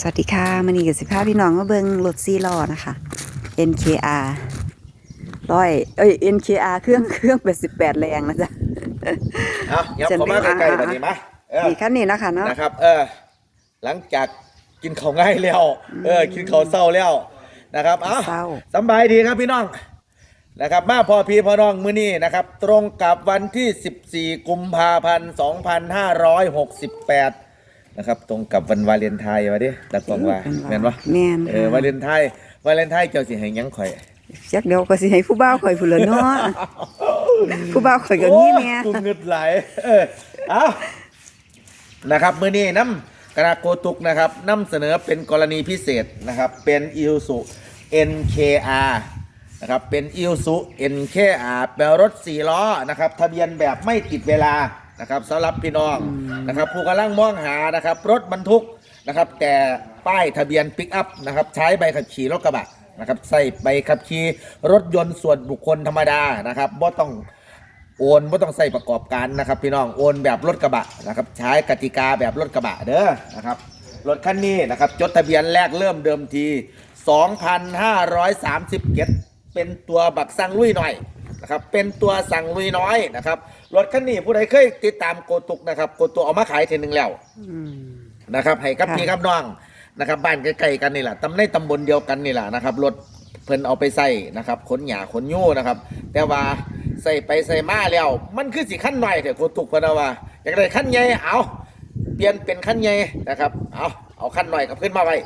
สวัสดีค่ะมันนี่กับสิบห้าพี่น้องมาเบิงรถซีล้อนะคะ NKR ร้อยเอ้ย NKR เครื่องเครื่องเป็นสิบแปดแรงนะจ๊ะเอายับเข้ามาใกล้ๆแบบนี้มาเออนี่ขั้นนี้นะคะเนาะนะครับ เออ หลังจากกินข้าวง่ายแล้ว เออ กินข้าวเศร้าแล้วนะครับเอาเศร้าสำบายดีครับพี่น้องนะครับมาพอพี่พอน้องมื้อนี้นะครับ ตรงกับวันที่ 14 กุมภาพันธ์ 2568 นะครับ ตรงกับวันวาเลนไทน์วะดิตะกองว่าแม่นวะแม่นเออวาเลนไทน์วาเลนไทน์เจ้าสิให้หยังข่อยจักเดียวก็สิให้ผู้บ่าวข่อยผู้ละเนาะผู้บ่าวข่อยก็งี้แม่โอ้กูเงึดไหลายเออเอานะครับมือนี้น้ำกระโกตุกนะครับนำเสนอเป็นกรณีพิเศษนะครับ เป็นอิลสุ NKR นะครับเป็นอิลสุ NKR แปลรถสี่ล้อนะครับ ทะเบียนแบบไม่ติดเวลา นะครับสำหรับพี่น้องนะครับผู้กำลังมองหานะครับรถบรรทุกนะครับแต่ป้ายทะเบียนปิกอัพนะครับใช้ใบขับขี่รถกระบะนะครับใส่ใบขับขี่รถยนต์ส่วนบุคคลธรรมดานะครับบ่ต้องโอนไม่ต้องใส่ประกอบการนะครับ พี่น้องโอนแบบรถกระบะนะครับใช้กติกาแบบรถกระบะเด้อนะครับรถคันนี้นะครับจดทะเบียนแรกเริ่มเดิมที 2,537เป็นตัวบักสั่งลุยหน่อยนะครับเป็นตัวสั่งลุยน้อยนะครับ รถคันนี้ผู้ใดเคยติดตามโกตุกนะครับโกตุกเอามาขายเทนึงแล้วอืม นะครับ ให้กับค่ะ พี่กับน้องนะครับ บ้านใกล้ๆกันนี่แหละตำในตำบลเดียวกันนี่แหละนะครับรถเพิ่นเอาไปใส่นะครับขนหยาขนยู่นะครับ แต่ว่าใส่ไปใส่มาแล้ว มันคือสิขั้นหน่อยเถอะโคตุกเพนนะว่าอยากได้ขั้นใหญ่เอาเปลี่ยนเป็นขั้นใหญ่นะครับเอาเอาขั้นหน่อยกับขึ้นมาไว้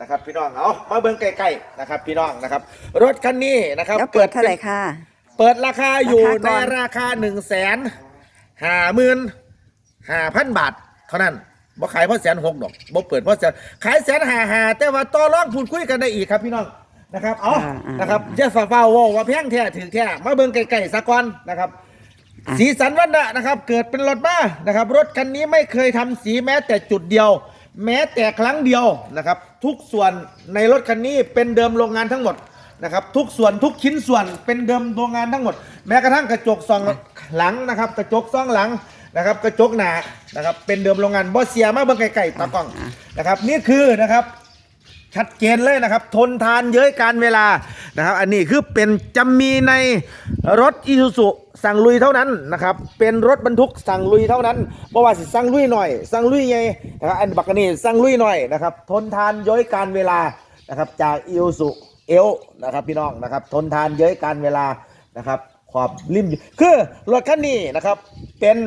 นะครับ พี่น้องเอามาเบิ่งใกล้ๆนะครับ พี่น้องนะครับ รถคันนี้นะครับแล้วเปิดเท่าไหร่ค่ะเปิดราคาอยู่ราคาก่ในอนราคา1นึ่งแสนห้าหมื่นห้าพันบาท เท่านั้นบ่ขายเพราะแสนหกดอกบ่เปิดเพราะแสนขายแสนห้าห้าแต่ว่าต่อรองพูดคุยกันได้อีกครับพี่น้องนะครับเอาอ่าอ่านะครับจะฝ่าฟ้าว่าว่าแพงแท้ถือแท้มาเบิ่งไกลๆสะก่อนนะครับอะสีสันวันนะนะครับ เกิดเป็นรถมานะครับ รถคันนี้ไม่เคยทำสีแม้แต่จุดเดียว แม้แต่ครั้งเดียวนะครับ ทุกส่วนในรถคันนี้เป็นเดิมโรงงานทั้งหมด นะครับทุกส่วนทุกชิ้นส่วนเป็นเดิมโรงงานทั้งหมด แม้กระทั่งกระจกสองหลังนะครับ กระจกสองหลังนะครับ กระจกหนานะครับ เป็นเดิมโรงงานบอสเซียมาเบิ่งไกลๆตากล้องนะครับ นี่คือนะครับชัดเจนเลยนะครับ ทนทานเย้ยการเวลานะครับ อันนี้คือเป็นจะมีในรถอีซูซุสั่งลุยเท่านั้นนะครับ เป็นรถบรรทุกสั่งลุยเท่านั้นเพราะว่าสิสั่งลุยหน่อย สั่งลุยไงนะครับอันบักกะนี่สั่งลุยหน่อยนะครับ ทนทานเย้ยการเวลานะครับจากอีซูซุ เอลนะครับพี่น้องนะครับ ทนทานเย้ยการเวลานะครับ ขอบริมคือรถคันนี้นะครับ เป็น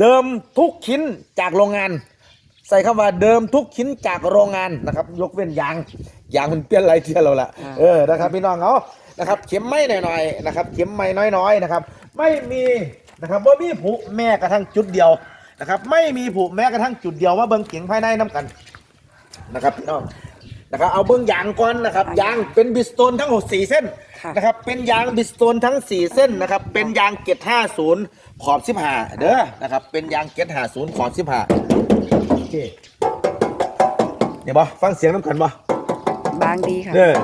เดิมทุกชิ้นจากโรงงาน ใส่คำว่าเดิมทุกชิ้นจากโรงงานนะครับ ยกเว้นยางยางมันเปลี่ยนอะไรเที่ยวเราละอ่าเออนะครับพี่น้องเอานะครับ เข็มไม่หน่อยๆนะครับ เข็มไม่น้อยๆนะครับ ไม่มีนะครับว่ามีผูแม้กระทั่งจุดเดียวนะครับ ไม่มีผูแม้กระทั่งจุดเดียวว่าเบิ้งเกียงภายในน้กันนะครับพี่น้อง นะครับเอาเบิ้งยางก่อนนะครับยางเป็นบิสโตนทั้งหมดสี่เส้นค่ะนะครับเป็นยางบิสโตนทั้งสี่เส้นนะครับเป็นยางเกตห้าศูนย์ขอบสิบห้าเด้อนะครับเป็นยางเกตห้าศูนย์ขอบสิบห้าโอเคเนี่ยบอฟังเสียงน้ำกันบอบางดีค่ะเนี่ย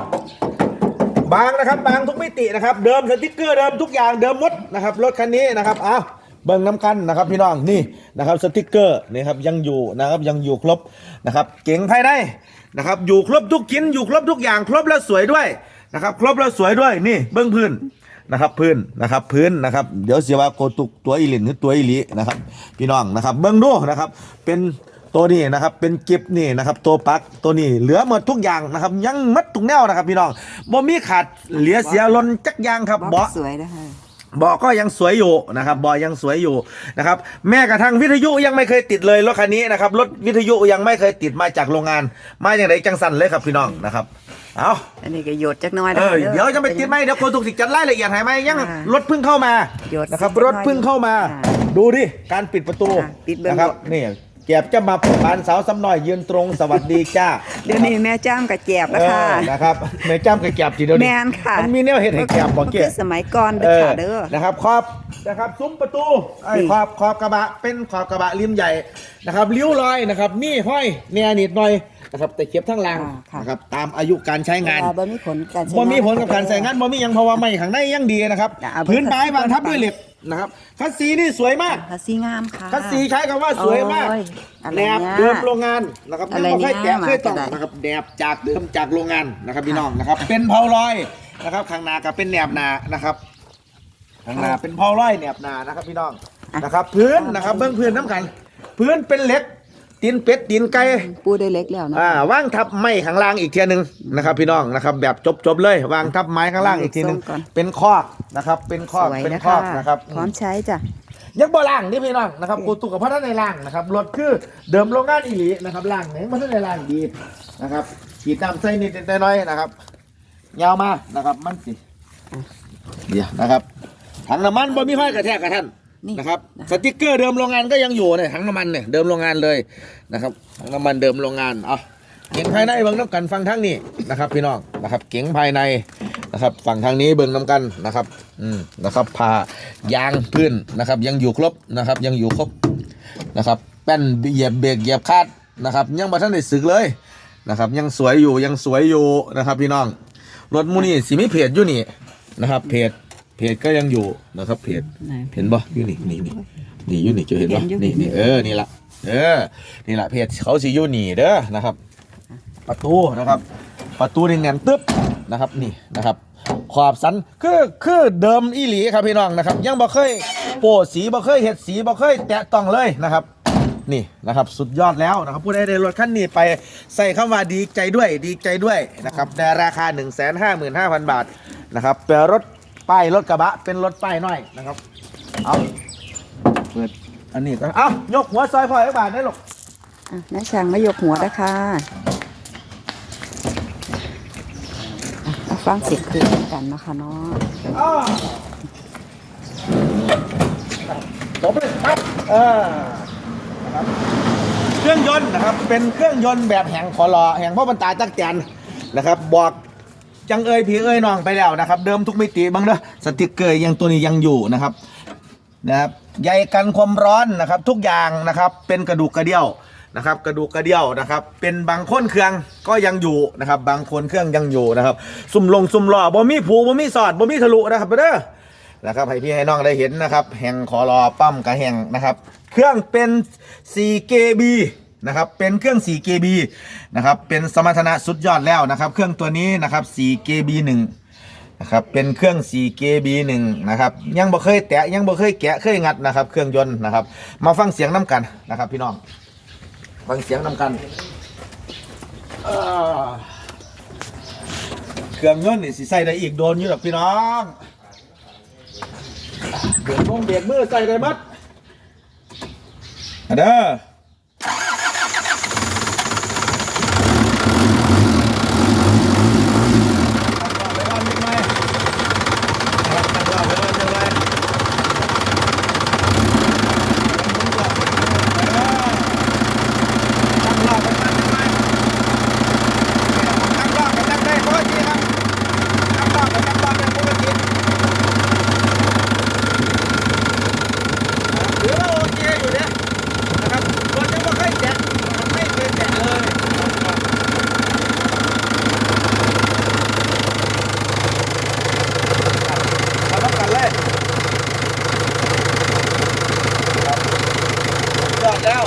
บางนะครับบางทุกมิตินะครับ เดิมสติ๊กเกอร์เดิมทุกอย่างเดิมหมดนะครับรถคันนี้นะครับอ้าว เบิ่งน้ำกันนะครับพี่น้องนี่นะครับสติ๊กเกอร์นี่ครับยังอยู่นะครับยังอยู่ครบนะครับเก๋งภายในนะครับอยู่ครบทุกชิ้นอยู่ครบทุกอย่างครบแล้วสวยด้วยนะครับครบแล้วสวยด้วยนี่เบื้องพื้นนะครับพื้นนะครับพื้นนะครับเดี๋ยวเสียว่าโกตุกตัวอีหลินหรือตัวอีหลีนะครับพี่น้องนะครับเบื้องดูนะครับเป็นตัวนี้นะครับเป็นกิฟนี่นะครับตัวปลั๊กตัวนี้เหลือหมดทุกอย่างนะครับยังมัดทุกแนวนะครับพี่น้องบ่มีขาดเหลือเสียลนจักอยางครับบเบาะสวยนะคะ เบาะก็ยังสวยอยู่นะครับเบาะยังสวยอยู่นะครับแม้กระทั่งวิทยุยังไม่เคยติดเลยรถคันนี้นะครับรถวิทยุยังไม่เคยติดมาจากโรงงาน มาอย่างไรจังสันเลยครับพี่น้องนะครับเอาอันนี้ก็โยดจักหน้อยนะเอคะอเดี๋ยวจะไปติดไหมเดี๋ยวคนถูกสิจัดรายละเอียดให้ไหมยังอ่ารถเพิ่งเข้ามาหยดนะครับสักหน่รอยถเพิ่งเข้ามาอ่าดูดิการปิดประตูอ่าปิดเบิ่งนะครับรถนี่ แก็บจะมาปานสาวซ้ำหน่อยยืนตรงสวัสดีจ้าเดี๋ยวนี้แม่จ้ามกับแจบเอแล้วค่ะอนะครับแม่จ้ำกับแก็บทีเดียวแมนค่ะมันมีแนวเห็ดให้แก็บบอกเกคือสมัยก่อนเด้อค่ะเด้อนะครับขอบนะครับซุ้มประตูไอ้นี่ขอบขอบกระบะเป็นขอบกระบะริมใหญ่นะครับริ้วรอยนะครับนี่ห้อยแนวนิดหน่อยนะครับแต่เก็บทั้งรางอ่าค่ะนะครับตามอายุการใช้งานเวลบ่มีผลการใช้บ่มีผลกับการใส่งานบ่มีหยังเพราะว่าไม่ข้างในยังดีนะครับจะเอาไปพื้นไม้บางทับด้วยเหล็ก นะครับ คัดสีนี่สวยมากคัสซีงามค่ะ คัดสีใช้คำว่าสวยมากโอ้ยอะไรแหนบเนี่ยเดิมโรงงานนะครับอะไรยังไม่ค่อยเนี่ยแตะเคยต้องมาจะได้นะครับแหนบจากเดิมจากโรงงานนะครับพี่น้องนะครับ เป็นเพาลอยนะครับข้างหน้ากับเป็นแหนบหนานะครับข้างหน้าเป็นเพาลอยแหนบหนานะครับพี่น้องนะครับ พื้นนะครับเบื้องพื้นน้ำกัน พื้นเป็นเหล็ก ตีนเป็ดตีนไก่ปูได้เล็กแล้วนะอ่าว่างทับไม้ข้างล่างอีกเทียหนึงนะครับพี่น้องนะครับ แบบจบๆเลยวางทับไม้ข้างล่างอีกทีหนึงส่งก่อนเป็นคอกนะครับ เป็นคอกสวยเป็นนะคอคะกนะครับพร้อมใช้จ้ะยังบ่ล่างนี่พี่น้องนะครับกูตุกกับพ่อท่านในล่างนะครับรถคือเดิมโรงงานอีหลีนะครับล่างไหนมันท่านในล่างดีนะครับฉีดน้ำใส่นิดๆน้อยๆนะครับ ยาวมานะครับมันสิเดี๋ยวนะครับถังน้ำมันบ่มีห้อยกระแทกกับท่าน นี่นะครับสติกเกอร์เดิมโรงงานก็ยังอยู่เนี่ยถังน้ำมันเนี่ยเดิมโรงงานเลยนะครับถังน้ำมันเดิมโรงงานเอาเก่งภายในเบิ่งน้ำกันฟังทั้งนี้นะครับ พี่น้องนะครับ เก๋งภายในนะครับ ฝั่งทางนี้เบิ่งน้ำกันนะครับอืมนะครับพายางพื้นนะครับ ยังอยู่ครบนะครับ ยังอยู่ครบนะครับแป้นเหยียบเบรกเหยียบคาดนะครับ ยังบ่ทันได้สึกเลยนะครับ ยังสวยอยู่ยังสวยอยู่นะครับ พี่น้องรถมูนี่สิมีเพจอยู่นี่นะครับ เพจเพ จก็ยังอยู่นะครับเพจไหน เห็นบ่อยู่นี่นี่นี่นี่อยู่นี่จะเห็นบ่เห็นอยู่ นี่นี่เออนี่ละเออนี่ละเพจเขาสิอยู่นี่เด้อนะครับ ประตูนะครับ ประตูนี่แน่นตึ๊บนะครับนี่นะครับ ขอบสันคือคือเดิมอีหลีครับพี่น้องนะครับ ยังบ่เคยโปะสีบ่เคยเห็ดสีบ่เคยแตะต้องเลยนะครับ นี่นะครับสุดยอดแล้วนะครับผู้ใดได้รถคันนี้ไปใส่คำว่าดีใจด้วยดีใจด้วยนะครับในราคา 1 5 5 5 0 0 0 บาทนะครับเป็นรถ ป้ายรถกระบะ เป็นรถป้ายน้อยนะครับ เอาเปิดอันนี้ก็เอายกหัวซอยพอไอ้บาทได้หรอกอะน้าช่างมายกหัวนะคะอะมาฟังเสียงคืนกันนะคะเนาะอ้าวจบเลยครับเออนะครับเครื่องยนต์นะครับ เป็นเครื่องยนต์แบบแห่งคอรอแห่งพ่อบรรตายตักแตนนะครับ บอก จังเอ่ยผีเอ่ยน้องไปแล้วนะครับ เดิมทุกมิติบ้างเด้อสติกเกอร์ยังตัวนี้ยังอยู่นะครับนะครับใยกันความร้อนนะครับ ทุกอย่างนะครับเป็นกระดูกกระเดี่ยวนะครับ กระดูกกระเดี่ยวนะครับ เป็นบางคนเครื่องก็ยังอยู่นะครับ บางคนเครื่องยังอยู่นะครับ ซุ่มลงซุ่มหล่อบ่มีผูบ่มีสอดบ่มีทะลุนะครับเด้อนะครับให้พี่ให้น้องได้เห็นนะครับ แห่งขอรอปั๊มกระแห่งนะครับ เครื่องเป็น 4KB นะครับเป็นเครื่อง 4KB นะครับเป็นสมรรถนะสุดยอดแล้วนะครับ เครื่องตัวนี้นะครับ 4KB 1นะครับเป็นเครื่อง 4KB 1นะครับยังบ่เคยแตะยังบ่เคยแกะเคยงัดนะครับ เครื่องยนต์นะครับ มาฟังเสียงน้ำกันนะครับ พี่น้องฟังเสียงน้ำกันเครื่องยนต์นี่สิใส่ได้อีกโดนอยู่หรอกพี่น้องเบียดมือเบียดมือใส่ได้หมัดเด้อ ไปก่อนนิดหน่อยนะครับตั้งรอบไปก่อนจังเลยตั้งรอบไปก่อนจังเลยตั้งรอบไปตั้งได้ปกติครับตั้งรอบไปตั้งรอบเป็นปกติถือว่าโอเคอยู่เนี่ยนะครับรถยังไม่เคยแตะนะครับไม่เคยแตะเลยมาต้องกันเลยครับ ยอดแล้ว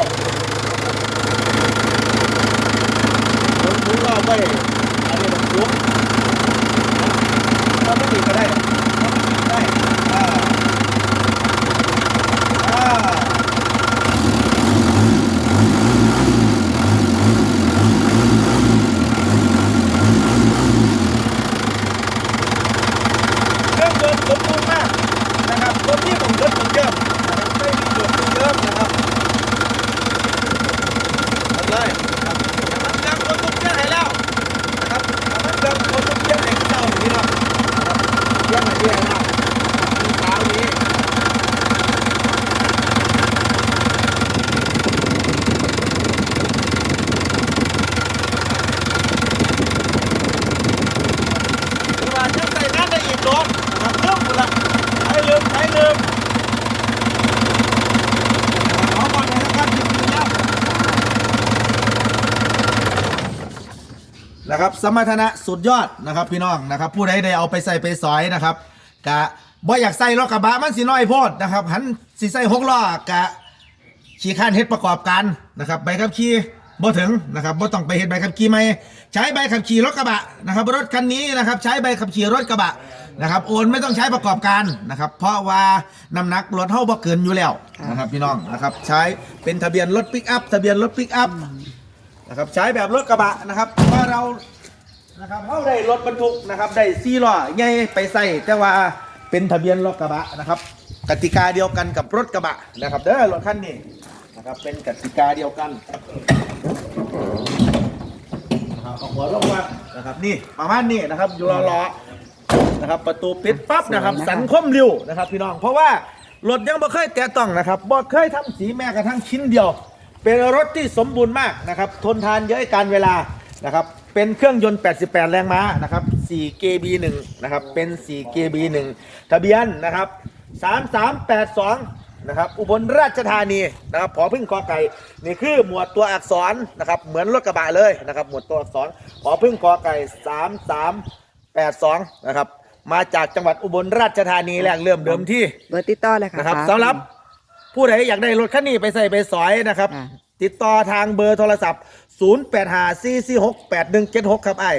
ผมถือว่าไปอันนี้ผมทุกถ้าไม่ติดก็ได้ได้อ่าอ่า เครื่องยนต์สมบูรณ์มากนะครับรถที่ผมรถเหมือนเดิมนะครับไม่มีจุดเหมือนเดิมนะครับหมดเลยนะครับน้ำมันเครื่องคนทุกเชือกให้แล้วนะครับน้ำมันเครื่องคนทุกเชือกให้เจ้าหนีเนาะนะครับเชือกไหนที่ให้แล้วมีเท้านี้คือว่ายังใส่น้ำได้อีกโดนนะครับเริ่มหมดละใช้ลืมใช้ลืมขอก่อนเลยนะครับจริงๆแล้ว นะครับ สมรรถนะสุดยอดนะครับพี่น้องนะครับ ผู้ใดได้เอาไปใส่ไปสอยนะครับกะบ่อยากใส่รถกระบะมันสิน้อยโพดนะครับหันสิใส่หกล้อกะขี่ข้านเฮ็ดประกอบการนะครับใบขับขี่บ่ถึงนะครับบ่ต้องไปเฮ็ดใบขับขี่ใหม่ใช้ใบขับขี่รถกระบะนะครับรถคันนี้นะครับใช้ใบขับขี่รถกระบะนะครับโอนไม่ต้องใช้ประกอบการนะครับ เพราะว่าน้ำหนักรถเฮาบ่เกินอยู่แล้วนะครับพี่น้องนะครับใช้เป็นทะเบียนรถปิกอัพทะเบียนรถปิกอัพนะครับใช้แบบรถกระบะนะครับว่าเรา นะครับเขาได้รถบรรทุกนะครับได้ซีล้อใหญ่ไปใส่แต่ว่าเป็นทะเบียนรถกระบะนะครับ กติกาเดียวกันกับรถกระบะนะครับเด้อรถคันนี้นะครับเป็นกติกาเดียวกันนะครับเอาหัวลงมานะครับนี่ประมาณนี้นะครับอยู่ล้อๆนะครับ ประตูปิดปั๊บนะครับสวยนะคะสันคมริ้วนะครับพี่น้องเพราะว่ารถยังบ่เคยแตะต้องนะครับบ่เคยทำสีแม้กระทั่งชิ้นเดียว เป็นรถที่สมบูรณ์มากนะครับ ทนทานเยอะการเวลานะครับ เป็นเครื่องยนต์ 88 แรงม้านะครับ 4 KB1 นะครับ เป็น 4 KB1 ทะเบียนนะครับ 3382 นะครับ อุบลราชธานีนะครับผอพึ่งกอไก่ นี่คือหมวดตัวอักษรนะครับ เหมือนรถกระบะเลยนะครับ หมวดตัวอักษรผอพึ่งกอไก่ 3382 นะครับ มาจากจังหวัดอุบลราชธานีแรกเริ่มเดิมที่เบอร์ติดต่อเลยค่ะนะครับป้าสำหรับผู้ใดอยากได้รถคันนี้ไปใส่ไปสอยนะครับค่ะติดต่อทางเบอร์โทรศัพท์ 0 8 5 4 4 6 8 1 7 6ครับไอ้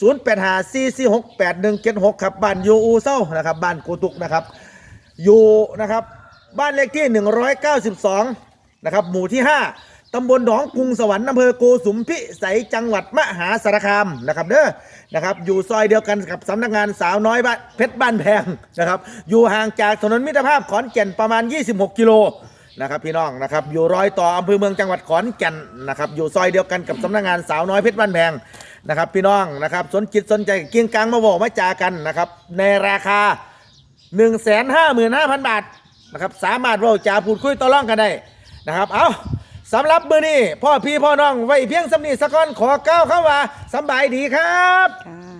0 8 5 4 4 6 8 1 7 6ครับบ้านยูอูเศร้านะครับบ้านกูตุกนะครับอยู่นะครับบ้านเลขที่192นะครับหมู่ที่5ตำบลหนองกรุงสวรรค์อำเภอโกสุมพิสัยจังหวัดมหาสารคามนะครับเด้อนะครับอยู่ซอยเดียวกันกับสำนักงานสาวน้อยบ้านเพชรบ้านแพงนะครับอยู่ห่างจากถนนมิตรภาพขอนแก่นประมาณ 26 กิโล นะครับพี่น้องนะครับอยู่รอยต่ออำเภอเมืองจังหวัดขอนแก่นนะครับอยู่ซอยเดียวกันกับสำนักงานสาวน้อยเพชรบ้านแพงนะครับพี่น้องนะครับสนจิตสนใจเกียงกลางมาบอกมาจากันนะครับในราคา 1 5 5 5 0 0 0 บาทนะครับสามารถเราจาพูดคุยต่อรองกันได้นะครับเอาสำหรับมือนี้พ่อพี่พ่อน้องไว้เพียงสำนีสะก้อนขอก้าวเข้ามาสบายดีครับ